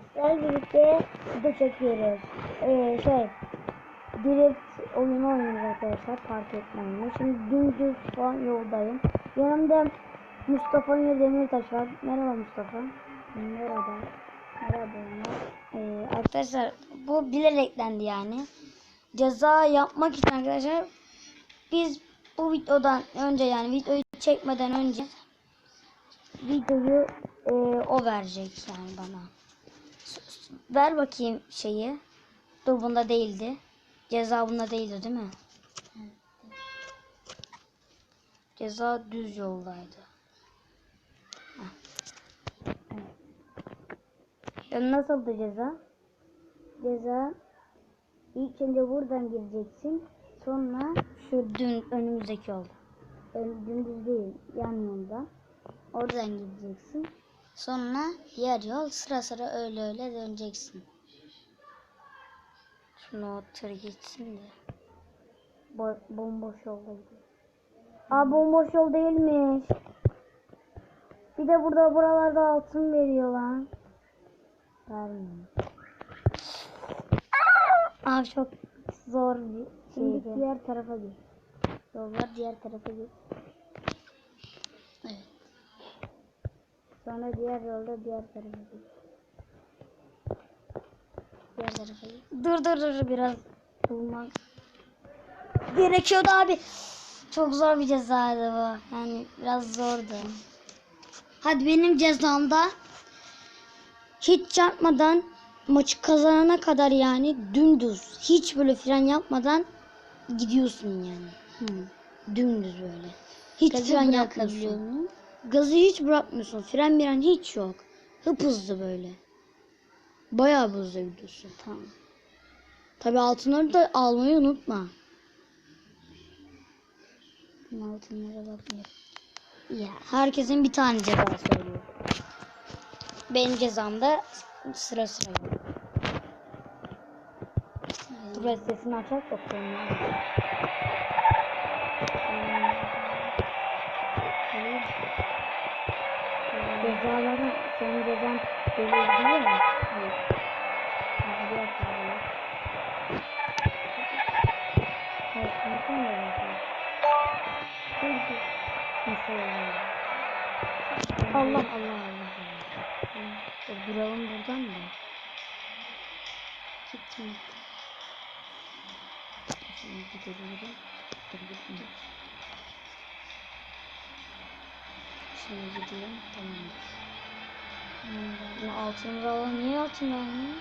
Sizlerle birlikte video çekiyoruz. Ee, şey, direkt oyunu oynuyoruz arkadaşlar. Park etme oyunu. Şimdi dümdüz falan yoldayım. Yanımda Mustafa Yunus Demirtaş var. Merhaba Mustafa. Merhaba. Merhaba. Ee, arkadaşlar bu bilereklendi yani. Ceza yapmak için arkadaşlar biz bu videodan önce yani videoyu çekmeden önce videoyu e, o verecek yani bana. Ver bakayım şeyi. Dur bunda değildi. Ceza bunda değildi değil mi? Ceza düz yoldaydı. Evet. Ya nasıldı ceza? Ceza ilk önce buradan gireceksin. Sonra şu dün önümüzdeki yolda. Ön, dümdüz değil yan yolda. Oradan gideceksin. Sonra diğer yol sıra sıra öyle öyle döneceksin. Şimdi o tır gitsin de. Bo bomboş yolda gidiyor. Aa bomboş yol değilmiş. Bir de burada buralarda altın veriyor lan. Vermiyor. Aa çok zor bir Şimdi diğer tarafa git. Yol var diğer tarafa git. Evet. Sonra diğer yolda diğer tarafa git. Diğer tarafa git. Dur dur dur biraz bulmak gerekiyordu abi. Çok zor bir cezaydı bu. Yani biraz zordu. Hadi benim cezamda hiç çarpmadan maçı kazanana kadar yani dümdüz hiç böyle fren yapmadan gidiyorsun yani. Hı. Dümdüz böyle. Hiç Gazı fren yapmıyorsun. Gazı hiç bırakmıyorsun. Fren miren hiç yok. Hıp hızlı böyle. Bayağı bir hızlı gidiyorsun. Tamam. Tabi altınları da almayı unutma. Altınlara bakmıyorum. Ya herkesin bir tane cezası oluyor. Benim cezamda sıra sıra ben sesini açak bakıyorum. ya. Hayır. Cezaları senin cezan belirliyor mu? Hayır. Oluyor? Allah Allah Allah. Allah. E, duralım buradan da. Gitme. Şimdi gidelim. Dur Şimdi gidiyorum. Tamamdır. Hmm, altını alalım. Niye altını almıyor?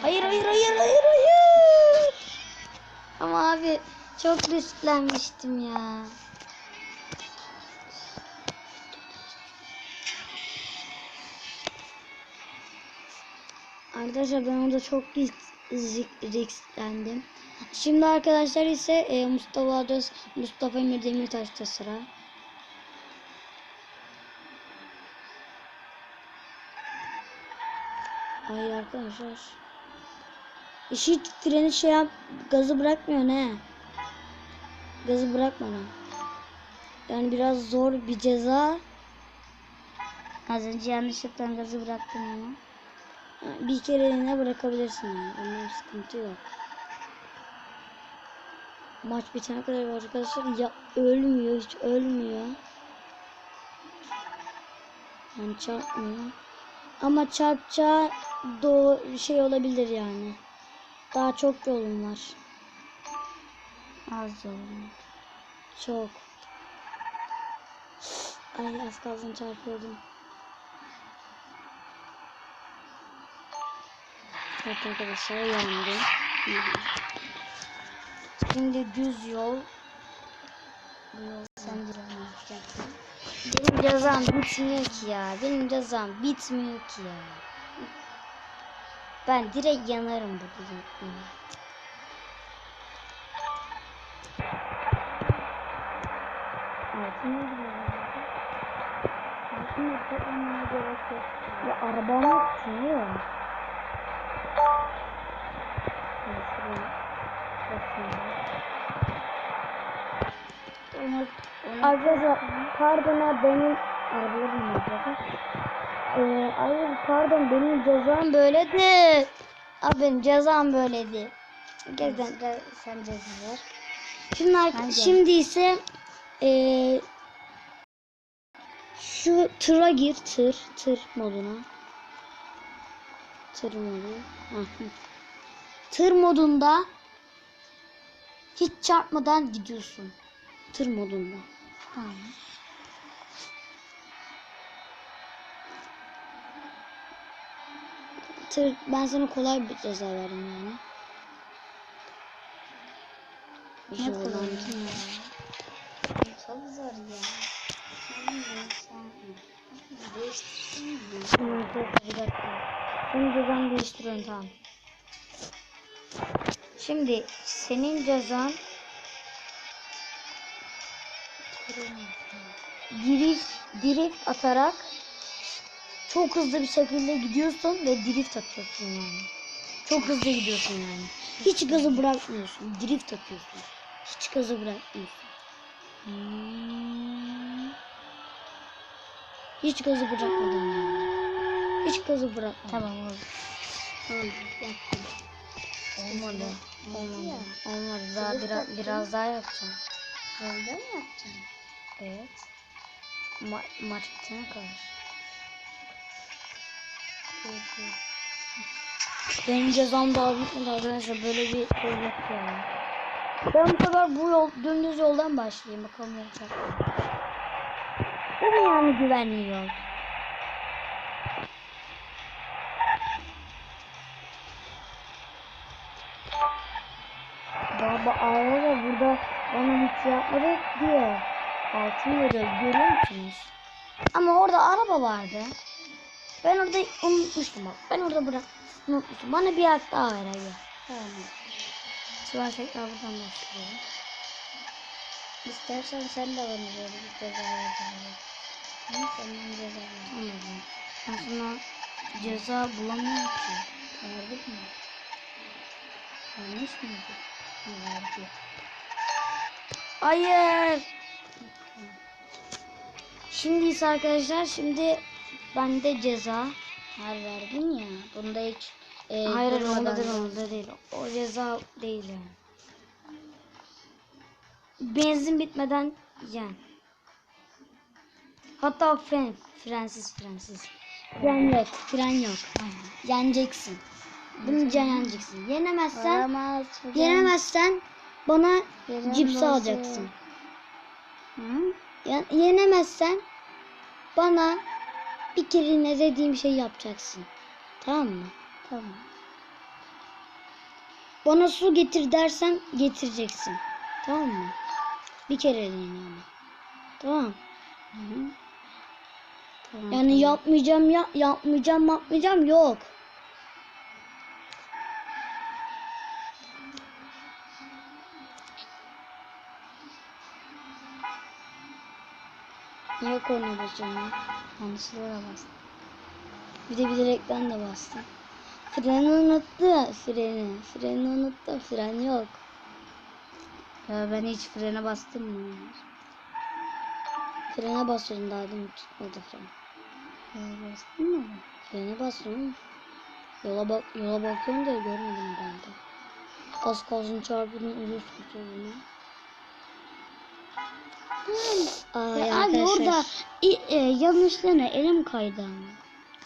Hayır hayır hayır hayır hayır. Ama abi çok risklenmiştim ya. Arkadaşlar ben orada çok risk, risk- risklendim. Şimdi arkadaşlar ise e, Mustafa Ados, Mustafa Emir Demirtaş'ta sıra. Ay arkadaşlar. İş hiç freni şey yap, gazı bırakmıyor ne? Gazı bırakmadan. Yani biraz zor bir ceza. Az önce yanlışlıkla gazı bıraktım ama. Bir kere eline bırakabilirsin yani. Ondan sıkıntı yok. Maç bitene kadar arkadaşlar ya ölmüyor hiç ölmüyor. Yani çarpmıyor. Ama çarpacağı do şey olabilir yani. Daha çok yolum var. Az yolum. Çok. Ay az kalsın çarpıyordum. Evet arkadaşlar yandım. Şimdi düz yol. Bu yol sandıramayacak. Benim cezam bitmiyor ki ya. Benim cezam bitmiyor ki ya. Ben direkt yanarım bu. Altına toplamaya gerek yok. Ya yok sürüyor. Arkadaşlar pardon benim arabalarım var. Ee, hayır pardon benim cezam böyledi. Abi benim cezam böyledi. Gerçekten. Sen ceza ver. Şimdi, Bence. şimdi ise ee, şu tıra gir tır tır moduna. Tır modu. Tır modunda hiç çarpmadan gidiyorsun. Tır modunda. Tamam. Tır, ben sana kolay bir ceza verdim yani. Ne Zorlandım. kullandın ya? Çok zor ya. Sen de sen. Değiştirdin mi? Bir dakika. Senin cezanı değiştiriyorum tamam. Şimdi senin cezan drift, drift atarak çok hızlı bir şekilde gidiyorsun ve drift atıyorsun yani. Çok hızlı gidiyorsun yani. Hiç gazı bırakmıyorsun. Drift atıyorsun. Hiç gazı bırakmıyorsun. Hiç gazı bırakmadın yani. Hiç gazı bırakmadın. Tamam oldu. Tamam, yaptım. Olmadı. Olmadı. Olmadı. Daha biraz, biraz daha yapacağım. Böyle mi yapacaksın? Evet. Ma maç bitene kadar. Benim cezam daha bitmedi arkadaşlar. Böyle bir şey yok yani. Ben bu sefer bu yol, dümdüz yoldan başlayayım. Bakalım mı? Bu yani güvenli yol? Baba arkadaşlar burada bana hiç yapmadık diye altın veriyor görüyor musunuz? Ama orada araba vardı. Ben orada unutmuştum bak. Ben orada bırak unutmuştum. Bana bir hak daha ver hadi. Tamam. Sıra tekrar buradan başlıyorum. İstersen sen de bana böyle bir ceza verebilirsin. Ama senden ceza. Anladım. Ben sana ceza bulamıyorum ki. Verdik mi? Yanlış mıydı? Verdi. Hayır. Şimdi ise arkadaşlar şimdi bende ceza. Her verdin ya. Bunda hiç e, Hayır hayır onda değil da- onda değil. O ceza değil yani. Benzin bitmeden yen. Hatta fren. Frensiz frensiz. Fren yok. Fren yok. Yeneceksin. Bunu yeneceksin. Yenemezsen Olamaz. yenemezsen bana bozuk. alacaksın. Hı? Yen- yenemezsen bana bir kere ne dediğim şey yapacaksın. Tamam mı? Tamam. Bana su getir dersem getireceksin. Tamam mı? Bir kere ama. Tamam. Hı hı. Tamam. Yani yapmayacağım ya yapmayacağım yapmayacağım yok. Niye korna basıyorum ya? Yanlışlıkla bastım. Bir de bilerekten de bastım. Freni unuttu. Freni. Freni unuttu. Fren yok. Ya ben hiç frene bastım mı? Frene basıyorum daha demin tutmadı fren. Ya bastın mı? Frene basıyorum. Yola bak yola bakıyorum da görmedim herhalde. Az kalsın çarpının uzun kurtulduğunu. Ay Ya abi orada e, yanlışlığına elim kaydı ama.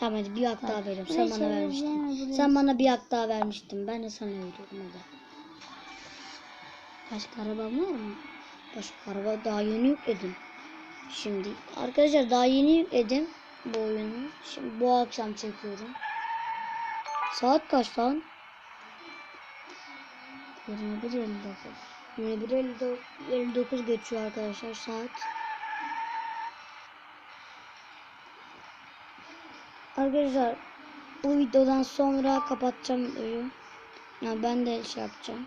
Tamam hadi bir hak daha veriyorum. Sen bana vermiştin. Sen bana bir hak daha vermiştin. Ben de sana veriyorum hadi. Başka araban var mı? Başka araba daha yeni yükledim. Şimdi arkadaşlar daha yeni yükledim bu oyunu. Şimdi bu akşam çekiyorum. Saat kaç lan? 21.59. 21.59 geçiyor arkadaşlar saat. Arkadaşlar bu videodan sonra kapatacağım videoyu. Yani ben de şey yapacağım.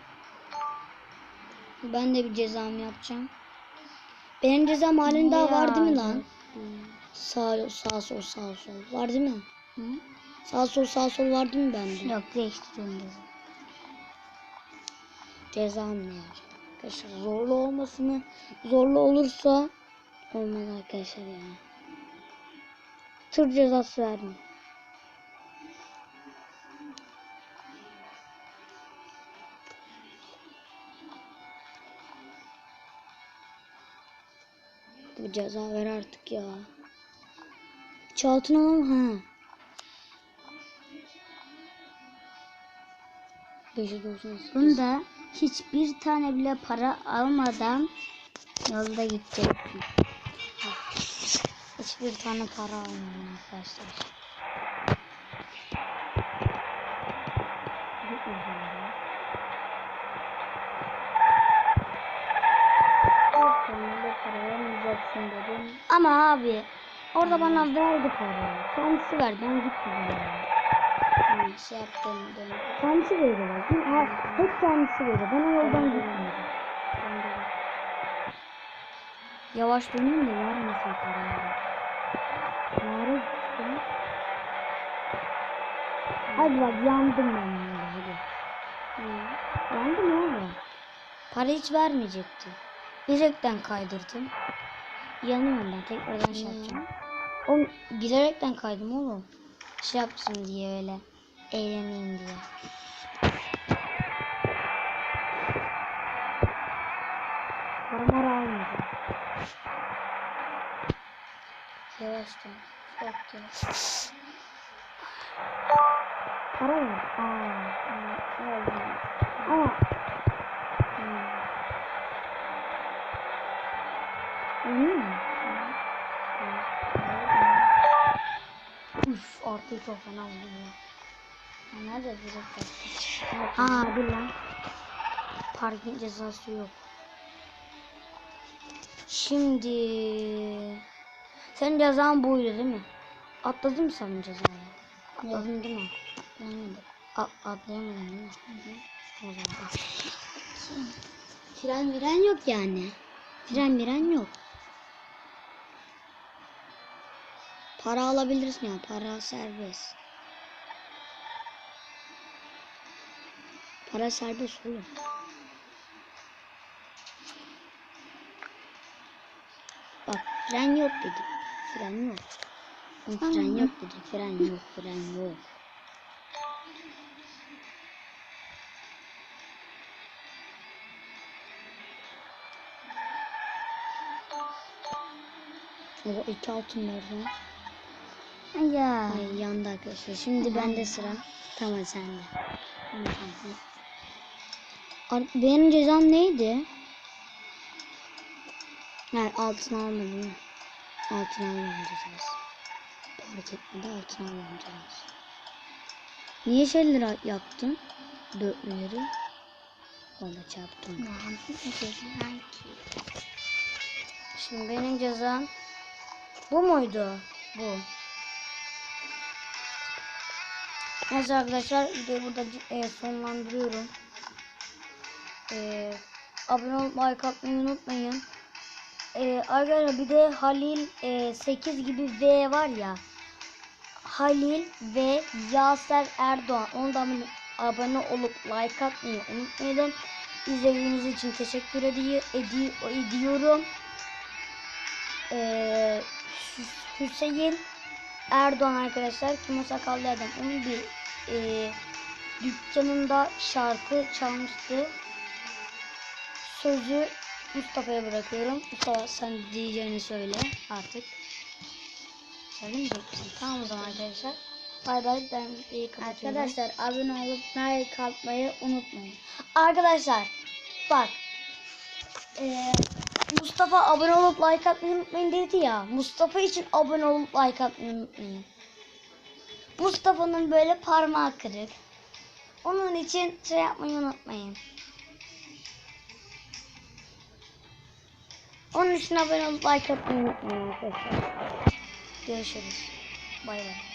Ben de bir cezamı yapacağım. Benim cezam halen daha var değil mi lan? Sağ sağ sol sağ sol var değil mi? Hı? Sağ sol sağ sol var değil mi bende? Yok değiştirdim dedi. Cezam ne? Arkadaşlar zorlu olmasını zorlu olursa olmaz arkadaşlar yani. tır cezası verdim. Bu ceza ver artık ya. Çaltın alalım ha. 598. Bunda hiçbir tane bile para almadan yolda gideceksin. Hiçbir tane para almadım arkadaşlar. Ama abi orada bana verdi parayı. Kendisi verdi ben gitmedim. Hani şey yaptım döndüm. Kendisi veriyor. bak. Ha, hep kendisi veriyor. Ben o yoldan gitmedim. Yavaş döneyim de vermesin parayı. Nereye gittim? Hadi bak yandım ben yine hadi. Yandım oğlum. Para hiç vermeyecekti. Direkten kaydırdım. Yanıyorum ben tekrardan şey yapacağım. Oğlum bilerekten kaydım oğlum. Şey yapsın diye öyle. Eğleneyim diye. Paramı almayacağım. Yavaş dön. Çok yavaş. Para ver. Aa. Oldu. Ama emin mi? Üf artık çok fena oldu ya. Nerede direkt? Aa dur lan. Parking cezası yok. Şimdi sen cezan buydu değil mi? Atladın mı sen cezayı? Atladın değil mi? Anladım. A- atlayamadın değil mi? O zaman. Fren miren yok yani. Fren miren yok. Para alabilirsin ya. Para serbest. Para serbest oğlum. Bak fren yok dedik. Fren yok. Oğlum, fren yok dedik. Fren yok. Fren yok. O iki altın nerede? Ya. Ay yandı arkadaşlar. Şimdi bende sıra. Tamam sende. Ar- Benim cezam neydi? Yani altın almadım. Altın almadım cezası. Fark etmedi altın almadım cezası. Niye şeyleri yaptın? Dörtlüleri. Valla çarptım. Şimdi benim cezam bu muydu? Bu. Neyse arkadaşlar videoyu burada e, sonlandırıyorum. E, abone olup like atmayı unutmayın. E, arkadaşlar bir de Halil e, 8 gibi V var ya. Halil ve Yaser Erdoğan. Ondan abone olup like atmayı unutmayın. İzlediğiniz için teşekkür edi- edi- ediyorum. Ee, Hüs- Hüseyin Erdoğan arkadaşlar kim sakallı adam onun bir e, dükkanında şarkı çalmıştı. Sözü Mustafa'ya bırakıyorum. Mustafa sen diyeceğini söyle artık. Söylemeyecek misin? Tamam o zaman arkadaşlar. Bay bay ben videoyu kapatıyorum. Arkadaşlar abone olup like atmayı unutmayın. Arkadaşlar bak eee, Mustafa abone olup like atmayı unutmayın dedi ya. Mustafa için abone olup like atmayı unutmayın. Mustafa'nın böyle parmağı kırık. Onun için şey yapmayı unutmayın. Onun için abone olup like atmayı unutmayın arkadaşlar. Görüşürüz. Bay bay.